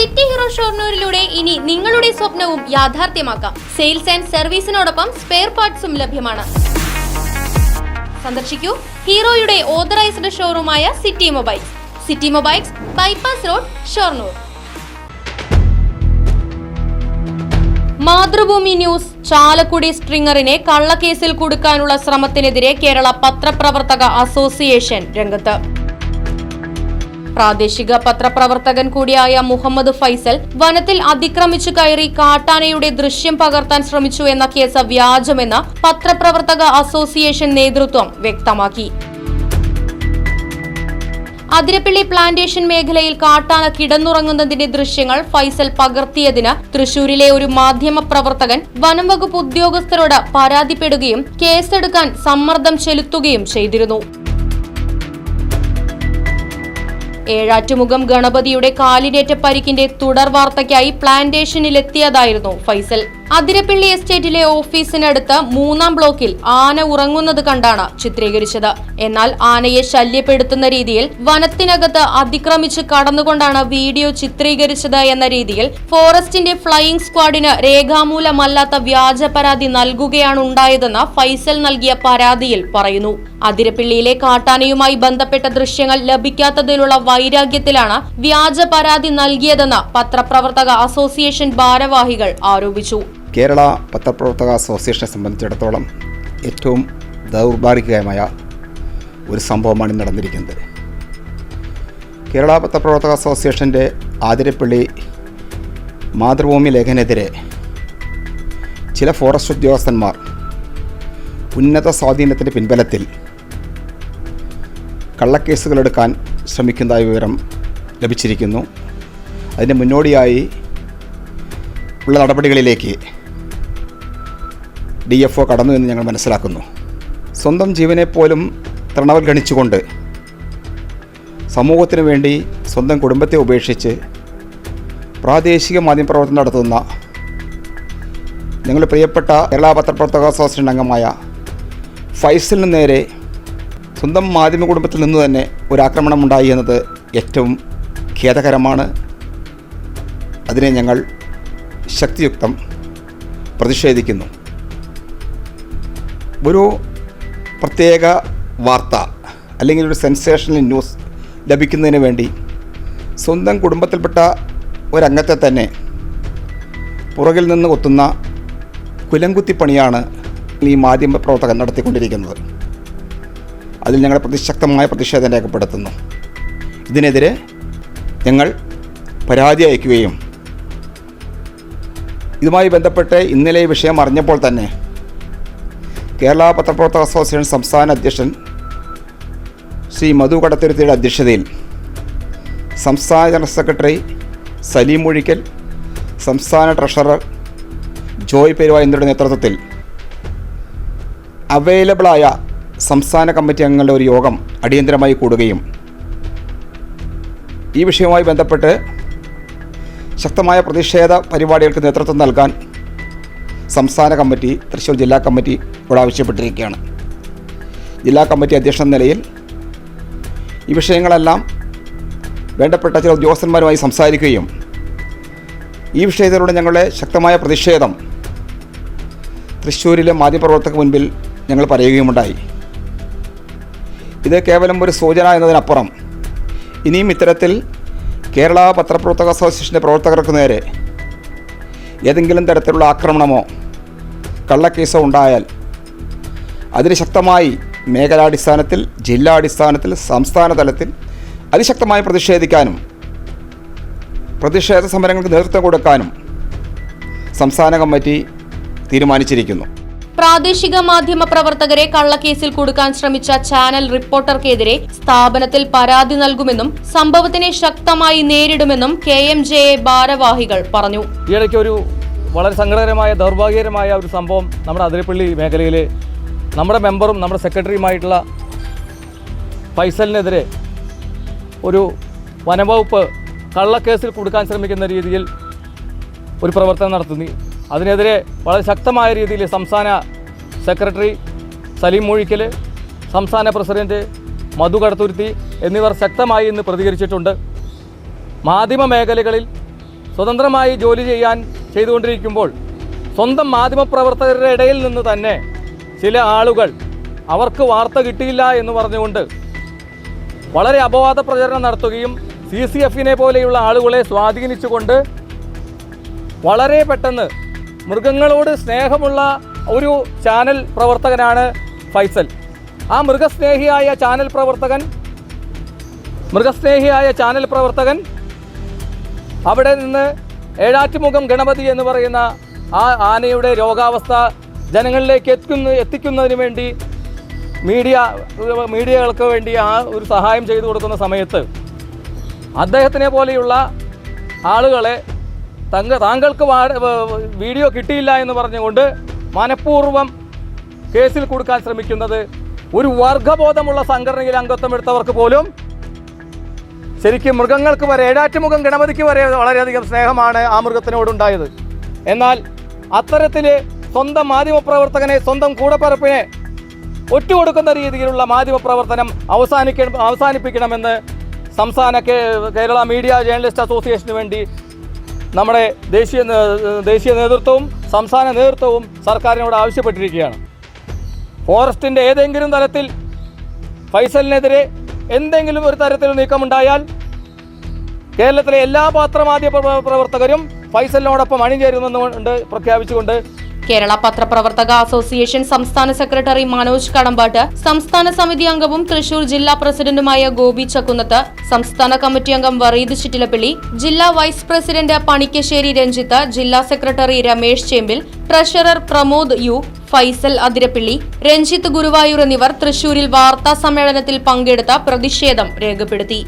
City hero ഷോർണൂരിലൂടെ ഇനി നിങ്ങളുടെ സ്വപ്നവും യാഥാർത്ഥ്യമാക്കാം. സെയിൽസ് ആൻഡ് സർവീസിനോടൊപ്പം സ്പെയർ പാർട്സും ലഭ്യമാണ്. സന്ദർശിക്കൂ ഹീറോയുടെ authorised ഷോറൂമായ city mobiles. City mobiles bypass road Shoranur. Mathrubhumi news Chalakudy സ്ട്രിങ്ങറിനെ കള്ളക്കേസിൽ കൊടുക്കാനുള്ള ശ്രമത്തിനെതിരെ കേരള പത്രപ്രവർത്തക അസോസിയേഷൻ രംഗത്ത്. പ്രാദേശിക പത്രപ്രവർത്തകൻ കൂടിയായ മുഹമ്മദ് ഫൈസൽ വനത്തിൽ അതിക്രമിച്ചു കയറി കാട്ടാനയുടെ ദൃശ്യം പകർത്താൻ ശ്രമിച്ചു എന്ന കേസ് വ്യാജമെന്ന് പത്രപ്രവർത്തക അസോസിയേഷൻ നേതൃത്വം വ്യക്തമാക്കി. അതിരപ്പള്ളി പ്ലാന്റേഷൻ മേഖലയിൽ കാട്ടാന കിടന്നുറങ്ങുന്നതിന്റെ ദൃശ്യങ്ങൾ ഫൈസൽ പകർത്തിയതിന് തൃശൂരിലെ ഒരു മാധ്യമ പ്രവർത്തകൻ വനംവകുപ്പ് ഉദ്യോഗസ്ഥരോട് പരാതിപ്പെടുകയും കേസെടുക്കാൻ സമ്മർദ്ദം ചെലുത്തുകയും ചെയ്തിരുന്നു. ഏഴാറ്റുമുഖം ഗണപതിയുടെ കാലിനേറ്റ പരിക്കിന്റെ തുടർ വാർത്തയ്ക്കായി പ്ലാന്റേഷനിലെത്തിയതായിരുന്നു ഫൈസൽ. അതിരപ്പള്ളി എസ്റ്റേറ്റിലെ ഓഫീസിനടുത്ത് മൂന്നാം ബ്ലോക്കിൽ ആന ഉറങ്ങുന്നത് കണ്ടാണ് ചിത്രീകരിച്ചത്. എന്നാൽ ആനയെ ശല്യപ്പെടുത്തുന്ന രീതിയിൽ വനത്തിനകത്ത് അതിക്രമിച്ച് കടന്നുകൊണ്ടാണ് വീഡിയോ ചിത്രീകരിച്ചത് എന്ന രീതിയിൽ ഫോറസ്റ്റിന്റെ ഫ്ലൈയിംഗ് സ്ക്വാഡിന് രേഖാമൂലമല്ലാത്ത വ്യാജ പരാതി നൽകുകയാണ് ഉണ്ടായതെന്ന് ഫൈസൽ നൽകിയ പരാതിയിൽ പറയുന്നു. അതിരപ്പള്ളിയിലെ കാട്ടാനയുമായി ബന്ധപ്പെട്ട ദൃശ്യങ്ങൾ ലഭിക്കാത്തതിലുള്ള വൈരാഗ്യത്തിലാണ് വ്യാജ പരാതി നൽകിയതെന്ന് പത്രപ്രവർത്തക അസോസിയേഷൻ ഭാരവാഹികൾ ആരോപിച്ചു. കേരള പത്രപ്രവർത്തക അസോസിയേഷനെ സംബന്ധിച്ചിടത്തോളം ഏറ്റവും ദൗർഭാഗ്യകരമായ ഒരു സംഭവമാണ് നടന്നിരിക്കുന്നത്. കേരള പത്രപ്രവർത്തക അസോസിയേഷന്റെ ആതിരപ്പള്ളി മാതൃഭൂമി ലേഖനെതിരെ ചില ഫോറസ്റ്റ് ഉദ്യോഗസ്ഥന്മാർ ഉന്നത സ്വാധീനത്തിന്റെ പിൻബലത്തിൽ കള്ളക്കേസുകളെടുക്കാൻ ശ്രമിക്കുന്നതായ വിവരം ലഭിച്ചിരിക്കുന്നു. അതിന് മുന്നോടിയായി ഉള്ള നടപടികളിലേക്ക് ഡി എഫ് ഒ കടന്നു എന്ന് ഞങ്ങൾ മനസ്സിലാക്കുന്നു. സ്വന്തം ജീവനെപ്പോലും തൃണവൽ തൃണവൽഗണിച്ചുകൊണ്ട് സമൂഹത്തിന് വേണ്ടി സ്വന്തം കുടുംബത്തെ ഉപേക്ഷിച്ച് പ്രാദേശിക മാധ്യമപ്രവർത്തനം നടത്തുന്ന ഞങ്ങളുടെ പ്രിയപ്പെട്ട കേരള പത്രപ്രവർത്തക അസോസിയേഷൻ അംഗമായ ഫൈസലിന് നേരെ സ്വന്തം മാധ്യമ കുടുംബത്തിൽ നിന്ന് തന്നെ ഒരു ആക്രമണം ഉണ്ടായി എന്നത് ഏറ്റവും ഖേദകരമാണ്. അതിനെ ഞങ്ങൾ ശക്തിയുക്തം പ്രതിഷേധിക്കുന്നു. ഒരു പ്രത്യേക വാർത്ത അല്ലെങ്കിൽ ഒരു സെൻസേഷണൽ ന്യൂസ് ലഭിക്കുന്നതിന് വേണ്ടി സ്വന്തം കുടുംബത്തിൽപ്പെട്ട ഒരംഗത്തെ തന്നെ പുറകിൽ നിന്ന് കൊത്തുന്ന കുലംകുത്തിപ്പണിയാണ് ഈ മാധ്യമ പ്രവർത്തകൻ നടത്തിക്കൊണ്ടിരിക്കുന്നത്. അതിൽ ഞങ്ങൾ പ്രതിശക്തമായ പ്രതിഷേധം രേഖപ്പെടുത്തുന്നു. ഇതിനെതിരെ ഞങ്ങൾ പരാതി അയക്കുകയും ഇതുമായി ബന്ധപ്പെട്ട് ഇന്നലെ വിഷയം അറിഞ്ഞപ്പോൾ തന്നെ കേരള പത്രപ്രവർത്തക അസോസിയേഷൻ സംസ്ഥാന അധ്യക്ഷൻ ശ്രീ മധു കടത്തുരുത്തിയുടെ അധ്യക്ഷതയിൽ സംസ്ഥാന ജനറൽ സെക്രട്ടറി സലീം മുഴിക്കൽ സംസ്ഥാന ട്രഷറർ ജോയ് പെരുവാ എന്നിവരുടെ നേതൃത്വത്തിൽ അവൈലബിളായ സംസ്ഥാന കമ്മിറ്റി അംഗങ്ങളുടെ ഒരു യോഗം അടിയന്തരമായി കൂടുകയും ഈ വിഷയവുമായി ബന്ധപ്പെട്ട് ശക്തമായ പ്രതിഷേധ പരിപാടികൾക്ക് നേതൃത്വം നൽകാൻ സംസ്ഥാന കമ്മിറ്റി തൃശ്ശൂർ ജില്ലാ കമ്മിറ്റി ഇവിടെ ആവശ്യപ്പെട്ടിരിക്കുകയാണ്. ജില്ലാ കമ്മിറ്റി അധ്യക്ഷൻ നിലയിൽ ഈ വിഷയങ്ങളെല്ലാം വേണ്ടപ്പെട്ട ചില ഉദ്യോഗസ്ഥന്മാരുമായി സംസാരിക്കുകയും ഈ വിഷയത്തിലൂടെ ഞങ്ങളുടെ ശക്തമായ പ്രതിഷേധം തൃശ്ശൂരിലെ മാധ്യമപ്രവർത്തക മുൻപിൽ ഞങ്ങൾ പറയുകയുമുണ്ടായി. ഇത് കേവലം ഒരു സൂചന എന്നതിനപ്പുറം ഇനിയും ഇത്തരത്തിൽ കേരള പത്രപ്രവർത്തക അസോസിയേഷന്റെ പ്രവർത്തകർക്ക് നേരെ ഏതെങ്കിലും തരത്തിലുള്ള ആക്രമണമോ കള്ളക്കേസോ ഉണ്ടായാൽ അതിന് ശക്തമായി മേഖലാടിസ്ഥാനത്തിൽ ജില്ലാടിസ്ഥാനത്തിൽ സംസ്ഥാന തലത്തിൽ അതിശക്തമായി പ്രതിഷേധിക്കാനും പ്രതിഷേധ സമരങ്ങൾക്ക് നേതൃത്വം കൊടുക്കാനും സംസ്ഥാന കമ്മിറ്റി തീരുമാനിച്ചിരിക്കുന്നു. പ്രാദേശിക മാധ്യമ പ്രവർത്തകരെ കള്ളക്കേസിൽ കൊടുക്കാൻ ശ്രമിച്ച ചാനൽ റിപ്പോർട്ടർക്കെതിരെ സ്ഥാപനത്തിൽ പരാതി നൽകുമെന്നും സംഭവത്തിനെ ശക്തമായി നേരിടുമെന്നും കെ എം ജെ ഭാരവാഹികൾ പറഞ്ഞു. ഈയിടയ്ക്ക് ഒരു വളരെ സങ്കടകരമായ ദൗർഭാഗ്യകരമായ ഒരു സംഭവം നമ്മുടെ അതിരപ്പള്ളി മേഖലയിൽ നമ്മുടെ മെമ്പറും നമ്മുടെ സെക്രട്ടറിയുമായിട്ടുള്ള ഫൈസലിനെതിരെ ഒരു വനംവകുപ്പ് കള്ളക്കേസിൽ കൊടുക്കാൻ ശ്രമിക്കുന്ന രീതിയിൽ ഒരു പ്രവർത്തനം നടത്തുന്നു. അതിനെതിരെ വളരെ ശക്തമായ രീതിയിൽ സംസ്ഥാന സെക്രട്ടറി സലീം മൂഴിക്കൽ സംസ്ഥാന പ്രസിഡന്റ് മധു കടത്തുരുത്തി എന്നിവർ ശക്തമായി ഇന്ന് പ്രതികരിച്ചിട്ടുണ്ട്. മാധ്യമ മേഖലകളിൽ സ്വതന്ത്രമായി ജോലി ചെയ്യാൻ ചെയ്തുകൊണ്ടിരിക്കുമ്പോൾ സ്വന്തം മാധ്യമപ്രവർത്തകരുടെ ഇടയിൽ നിന്ന് തന്നെ ചില ആളുകൾ അവർക്ക് വാർത്ത കിട്ടിയില്ല എന്ന് പറഞ്ഞുകൊണ്ട് വളരെ അപവാദ പ്രചരണം നടത്തുകയും സി സി എഫിനെ പോലെയുള്ള ആളുകളെ സ്വാധീനിച്ചുകൊണ്ട് വളരെ പെട്ടെന്ന് മൃഗങ്ങളോട് സ്നേഹമുള്ള ഒരു ചാനൽ പ്രവർത്തകനാണ് ഫൈസൽ. ആ മൃഗസ്നേഹിയായ ചാനൽ പ്രവർത്തകൻ മൃഗസ്നേഹിയായ ചാനൽ പ്രവർത്തകൻ അവിടെ നിന്ന് ഏഴാറ്റുമുഖം ഗണപതി എന്ന് പറയുന്ന ആ ആനയുടെ രോഗാവസ്ഥ ജനങ്ങളിലേക്ക് എത്തുന്ന എത്തിക്കുന്നതിന് വേണ്ടി മീഡിയ മീഡിയകൾക്ക് വേണ്ടി ആ ഒരു സഹായം ചെയ്തു കൊടുക്കുന്ന സമയത്ത് അദ്ദേഹത്തിനെ പോലെയുള്ള ആളുകളെ തങ്ക താങ്കൾക്ക് വീഡിയോ കിട്ടിയില്ല എന്ന് പറഞ്ഞുകൊണ്ട് മനഃപൂർവം കേസിൽ കൊടുക്കാൻ ശ്രമിക്കുന്നത് ഒരു വർഗബോധമുള്ള സംഘടനയിൽ അംഗത്വം എടുത്തവർക്ക് പോലും ശരിക്കും മൃഗങ്ങൾക്ക് വരെ ഏഴാറ്റുമുഖം ഗണപതിക്ക് വരെ വളരെയധികം സ്നേഹമാണ് ആ മൃഗത്തിനോടുണ്ടായത്. എന്നാൽ അത്തരത്തിൽ സ്വന്തം മാധ്യമപ്രവർത്തകനെ സ്വന്തം കൂടപ്പറപ്പിനെ ഒറ്റുകൊടുക്കുന്ന രീതിയിലുള്ള മാധ്യമപ്രവർത്തനം അവസാനിക്ക അവസാനിപ്പിക്കണമെന്ന് സംസ്ഥാന കേരള മീഡിയ ജേർണലിസ്റ്റ് അസോസിയേഷന് വേണ്ടി നമ്മുടെ ദേശീയ ദേശീയ നേതൃത്വവും സംസ്ഥാന നേതൃത്വവും സർക്കാരിനോട് ആവശ്യപ്പെട്ടിരിക്കുകയാണ്. ഫോറസ്റ്റിന്റെ ഏതെങ്കിലും തലത്തിൽ ഫൈസലിനെതിരെ എന്തെങ്കിലും ഒരു തരത്തിൽ നീക്കമുണ്ടായാൽ കേരളത്തിലെ എല്ലാ പത്രമാധ്യമ പ്രവ- പ്രവർത്തകരും ഫൈസലിനോടൊപ്പം അണിചേരുന്നുണ്ട് പ്രഖ്യാപിച്ചുകൊണ്ട് കേരള പത്രപ്രവർത്തക അസോസിയേഷൻ സംസ്ഥാന സെക്രട്ടറി മനോജ് കടമ്പാട്ട് സംസ്ഥാന സമിതി അംഗവും തൃശൂർ ജില്ലാ പ്രസിഡന്റുമായ ഗോപി ചക്കുന്നത്ത് സംസ്ഥാന കമ്മിറ്റി അംഗം വറീദ് ചിറ്റിലപ്പിള്ളി ജില്ലാ വൈസ് പ്രസിഡന്റ് പണിക്കശ്ശേരി രഞ്ജിത്ത് ജില്ലാ secretary Ramesh Chembil treasurer Pramod U Faisal Athirappilly Ranjith Guruvayur എന്നിവർ തൃശൂരിൽ വാർത്താ സമ്മേളനത്തിൽ പങ്കെടുത്ത പ്രതിഷേധം രേഖപ്പെടുത്തി.